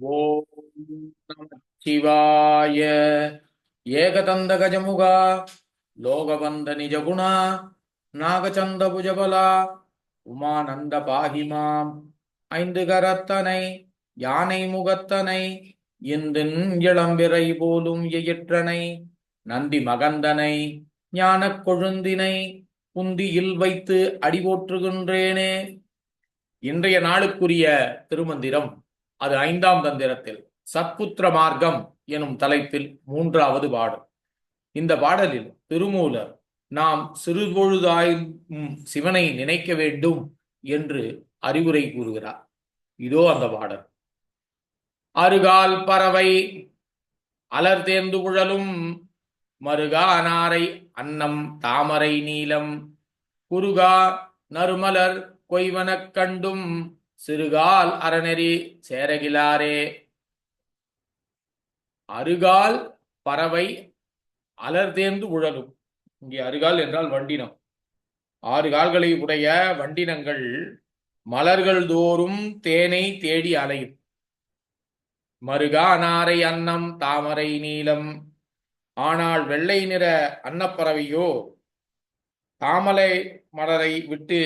ஓம் சிவாய ஏகதந்த கஜமுகா லோகவந்த நிஜகுணா நாகச்சந்த புஜபலா உமானந்த பாகிமாம். ஐந்து கரத்தனை யானை முகத்தனை இந்தின் இளம்பிறை போலும் எயிற்றனை நந்தி மகந்தனை ஞானக் கொழுந்தினை புந்தியில் வைத்து அடிபோற்றுகின்றேனே. இன்றைய நாளுக்குரிய திருமந்திரம். அது ஐந்தாம் தந்திரத்தில் சத்புத்திர மார்க்கம் எனும் தலைப்பில் மூன்றாவது பாடல். இந்த பாடலில் திருமூலர் நாம் சிறுபொழுதாய் சிவனை நினைக்க வேண்டும் என்று அறிவுரை கூறுகிறார். இதோ அந்த பாடல். அருகால் பறவை அலர் தேர்ந்து குழலும் மருகானாரை அன்னம் தாமரை நீலம் குருகா நறுமலர் கொய்வனக் கண்டும் சிறுகால் அறநெறி சேரகிலாரே. அருகால் பறவை அலர்தேர்ந்து உழலும். இங்கே அருகால் என்றால் வண்டினம். ஆறு கால்களை உடைய வண்டினங்கள் மலர்கள் தோறும் தேனை தேடி அலையும். மருகா அனாரை அன்னம் தாமரை நீலம் ஆனால் வெள்ளை நிற அன்னப்பறவையோ தாமலை மலரை விட்டு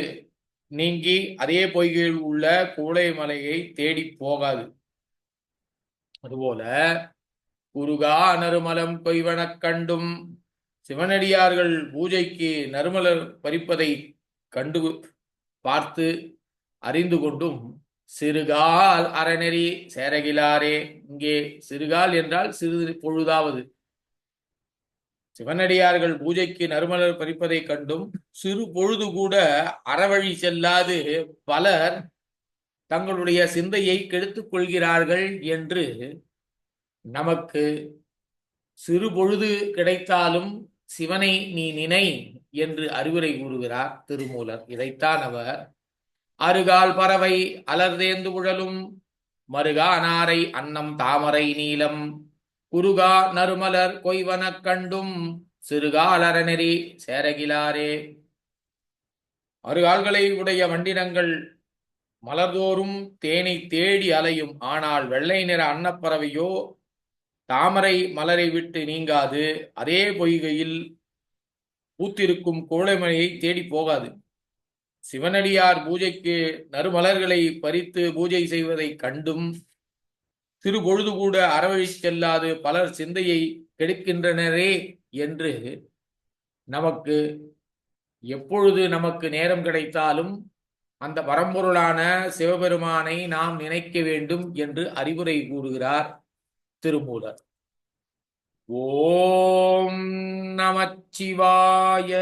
நீங்கி அதே பொய்கையில் உள்ள கூளை மலையை தேடி போகாது. அதுபோல குருகா நறுமலம் கொய்வனக் கண்டும் சிவனடியார்கள் பூஜைக்கு நறுமலர் பறிப்பதை கண்டு பார்த்து அறிந்து கொண்டும் சிறுகால் அறநெறி சேரகிலாரே இங்கே சிறுகால் என்றால் சிறிது பொழுதாவது. சிவனடியார்கள் பூஜைக்கு நறுமலர் பறிப்பதைக் கண்டும் சிறு பொழுது கூட அறவழி செல்லாது பலர் தங்களுடைய சிந்தையை கெடுத்துக் கொள்கிறார்கள் என்று நமக்கு சிறு பொழுது கிடைத்தாலும் சிவனை நீ நினை என்று அறிவுரை கூறுகிறார் திருமூலர். இதைத்தான் அவர் அருகால் பறவை அலர்தேந்து உழலும் மருகானாரை அன்னம் தாமரை நீலம் குருகா நறுமலர் கொய்வனக் கண்டும் சிறுகாலரநெறி சேரகிலாரே. அருகால்களை உடைய வண்டினங்கள் மலர்தோறும் தேனை தேடி அலையும். ஆனால் வெள்ளை நிற அன்னப்பறவையோ தாமரை மலரை விட்டு நீங்காது. அதே பொய்கையில் பூத்திருக்கும் கோழைமலையை தேடி போகாது. சிவனடியார் பூஜைக்கு நறுமலர்களை பறித்து பூஜை செய்வதை கண்டும் சிறு பொழுது கூட அறவழி செல்லாது பலர் சிந்தையை கெடுக்கின்றனரே என்று நமக்கு எப்பொழுது நமக்கு நேரம் கிடைத்தாலும் அந்த பரம்பொருளான சிவபெருமானை நாம் நினைக்க வேண்டும் என்று அறிவுரை கூறுகிறார் திருமூலர். ஓம் நமச்சிவாய.